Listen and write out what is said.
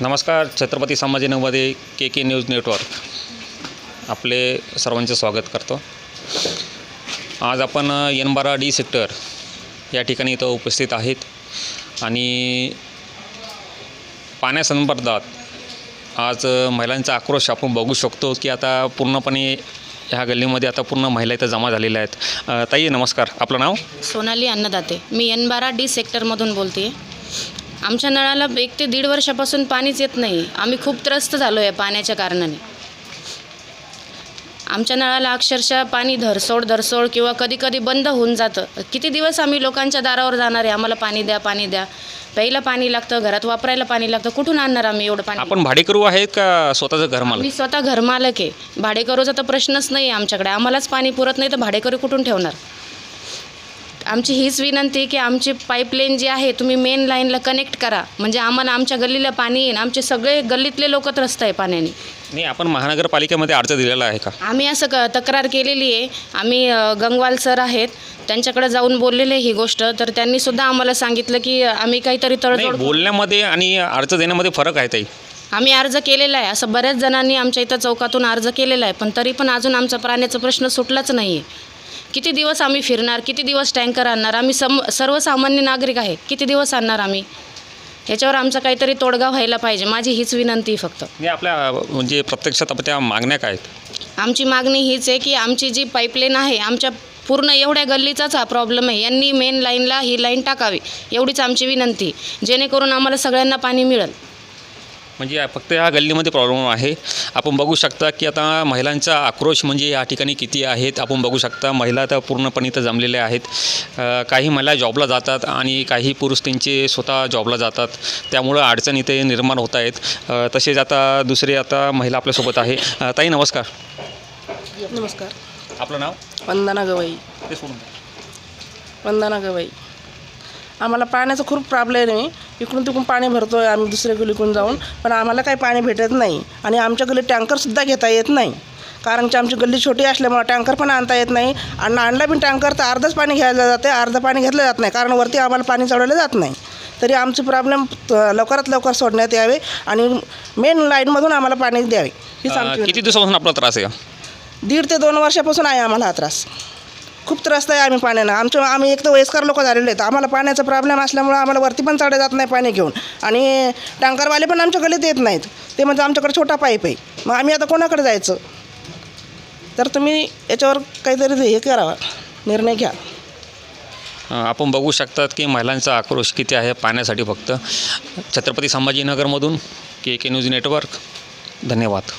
नमस्कार छत्रपती संभाजीनगरमध्ये K K news network. आपले सर्वांचे स्वागत करतो. आज आपण एन बारा डी सेक्टर या ठिकाणी इथं उपस्थित आहेत. आणि पाण्यासंदर्भात आज महिलांचा आक्रोश आपण बघू शकतो की आता पूर्णपणे ह्या गल्लीमध्ये आता पूर्ण महिला इथं जमा झालेल्या आहेत. ताई नमस्कार. आपलं नाव? सोनाली अन्नदाते. मी एन बारा डी सेक्टरमधून बोलते आहे आमच्या नळाला एक ते दीड वर्षापासून पाणीच येत नाही. आम्ही खूप त्रस्त झालो आहे पाण्याच्या कारणाने. आमच्या नळाला अक्षरशः पाणी धरसोड धरसोड किंवा कधी कधी बंद होऊन जातं. किती दिवस आम्ही लोकांच्या दारावर जाणार आहे? आम्हाला पाणी द्या पाणी द्या. प्यायला पाणी लागतं घरात वापरायला पाणी लागतं. कुठून आणणार आम्ही एवढं पाणी? आपण भाडेकरू आहेत का स्वतःचं घर मालक मी स्वतः घरमालक आहे. भाडेकरूचा तर प्रश्नच नाही आहे आमच्याकडे. आम्हालाच पाणी पुरत नाही तर भाडेकरू कुठून ठेवणार? आमची हीच विनंती की आमची पाईपलाईन जी आहे तुम्ही मेन लाईनला कनेक्ट करा. म्हणजे आम्हाला आमच्या गल्लीला पाणी येईल आमचे सगळे गल्लीतले लोक त्रस्त आहे पाण्याने. नाही आपण महानगरपालिकेमध्ये अर्ज दिलेला आहे का? आम्ही असं क तक्रार केलेली आहे. आम्ही अ, गंगवाल सर आहेत. त्यांच्याकडे जाऊन बोललेले ही गोष्ट. तर त्यांनी सुद्धा आम्हाला सांगितलं की आम्ही काहीतरी नाही तडजोड बोलण्यामध्ये आणि अर्ज देण्यामध्ये फरक आहे ताई. आम्ही अर्ज केलेला आहे. असं बऱ्याच जणांनी आमच्या इथं चौकातून अर्ज केलेला आहे. पण तरी पण अजून आमचा पाण्याचा प्रश्न सुटलाच नाही आहे किती दिवस आम्ही फिरणार किती दिवस टँकर आणणार आम्ही सम सर्वसामान्य नागरिक आहे किती दिवस आणणार आम्ही? याच्यावर आमचा काहीतरी तोडगा व्हायला पाहिजे माझी हीच विनंती आहे फक्त. नाही आपल्या म्हणजे प्रत्यक्षात आपण त्या मागण्या काय आहेत? आमची मागणी हीच आहे की आमची जी पाईपलाईन आहे आमच्या पूर्ण एवढ्या गल्लीचाच हा प्रॉब्लेम आहे. यांनी मेन लाईनला ही लाईन टाकावी एवढीच आमची विनंती जेणेकरून आम्हाला सगळ्यांना पाणी मिळेल. म्हणजे फक्त ह्या गल्लीमध्ये प्रॉब्लेम आहे. आपण बघू शकता की आता महिलांचा आक्रोश म्हणजे या ठिकाणी किती आहेत. आपण बघू शकता महिला आता पूर्णपणे इथं जमलेल्या आहेत. काही महिला जॉबला जातात आणि काही पुरुष त्यांचे स्वतः जॉबला जातात. त्यामुळं अडचण इथे निर्माण होत आहेत. तसेच आता दुसरे आता महिला आपल्यासोबत आहे. ताई नमस्कार. नमस्कार. आपलं नाव? वंदना गवई. ते सोडून. वंदना गवई. आम्हाला पाण्याचा खूप प्रॉब्लेम आहे. इकडून तिकडून पाणी भरतो आहे आम्ही दुसऱ्या गलीकडून जाऊन. पण आम्हाला काही पाणी भेटत नाही. आणि आमच्या गल्लीत टँकरसुद्धा घेता येत नाही. कारण की आमची गल्ली छोटी असल्यामुळं टँकर पण आणता येत नाही. आणि आणला पण टँकर तर अर्धच पाणी घ्यायला जाते. अर्धं पाणी घेतलं जात नाही. कारण वरती आम्हाला पाणी चढवलं जात नाही. तरी आमची प्रॉब्लेम लवकरात लवकर सोडण्यात यावे. आणि मेन लाईनमधून आम्हाला पाणी द्यावे. हीच अ, आमची किती दिवसापासून आपला त्रास आहे? दीड ते दोन वर्षापासून आहे आम्हाला हा त्रास. खूप त्रस्त आहे आम्ही पाण्यानं आमच्या आम्ही एक तर वयस्कर लोक झालेले आहेत. आम्हाला पाण्याचा प्रॉब्लेम असल्यामुळं आम्हाला वरती पण चढे जात नाही पाणी घेऊन. आणि टँकरवाले पण आमच्या गलीत येत नाहीत. ते म्हणजे आमच्याकडे छोटा पाईप आहे. मग आम्ही आता कोणाकडे जायचं? तर तुम्ही याच्यावर काहीतरी हे करावा निर्णय घ्या. आपण बघू शकतात की महिलांचा आक्रोश किती आहे पाण्यासाठी फक्त. छत्रपती संभाजीनगरमधून के के न्यूज नेटवर्क. धन्यवाद.